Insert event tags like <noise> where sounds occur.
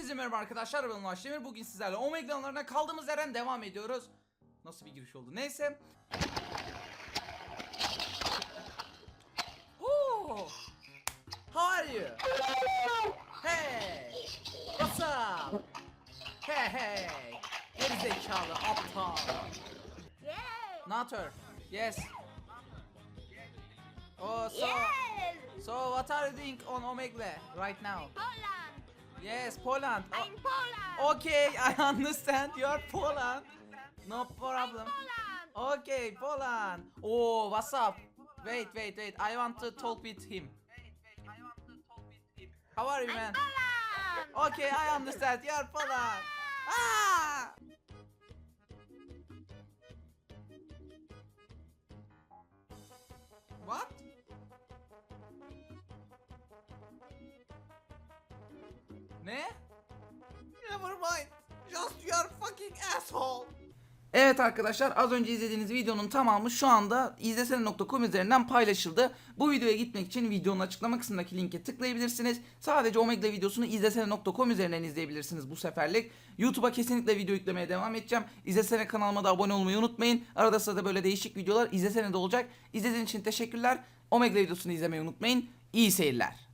Herkese merhaba arkadaşlar ben Ulaş Demir. Bugün sizlerle Omega'larına kaldığımız yerden devam ediyoruz. Nasıl bir giriş oldu? Neyse. Oo. How are you? Hey. What's up? Hey hey. Geri zekalı aptal. Her. Yes. Oh so so what are you doing on Omegle right now? Poland. Yes, Poland. Oh, I'm Poland. Okay, <laughs> I understand. You're Poland. No problem. Poland. Okay, Poland. Oh, what's up? Wait, wait, wait. I want to talk with him. How are you, man? Poland. Okay, I understand. You're Poland. Ah! What? Ne? Never mind. Just you are fucking asshole. Evet arkadaşlar az önce izlediğiniz videonun tamamı şu anda izlesene.com üzerinden paylaşıldı. Bu videoya gitmek için videonun açıklama kısmındaki linke tıklayabilirsiniz. Sadece Omegle videosunu izlesene.com üzerinden izleyebilirsiniz bu seferlik. YouTube'a kesinlikle video yüklemeye devam edeceğim. İzlesene kanalıma da abone olmayı unutmayın. Arada sırada böyle değişik videolar izlesene de olacak. İzlediğiniz için teşekkürler. Omegle videosunu izlemeyi unutmayın. İyi seyirler.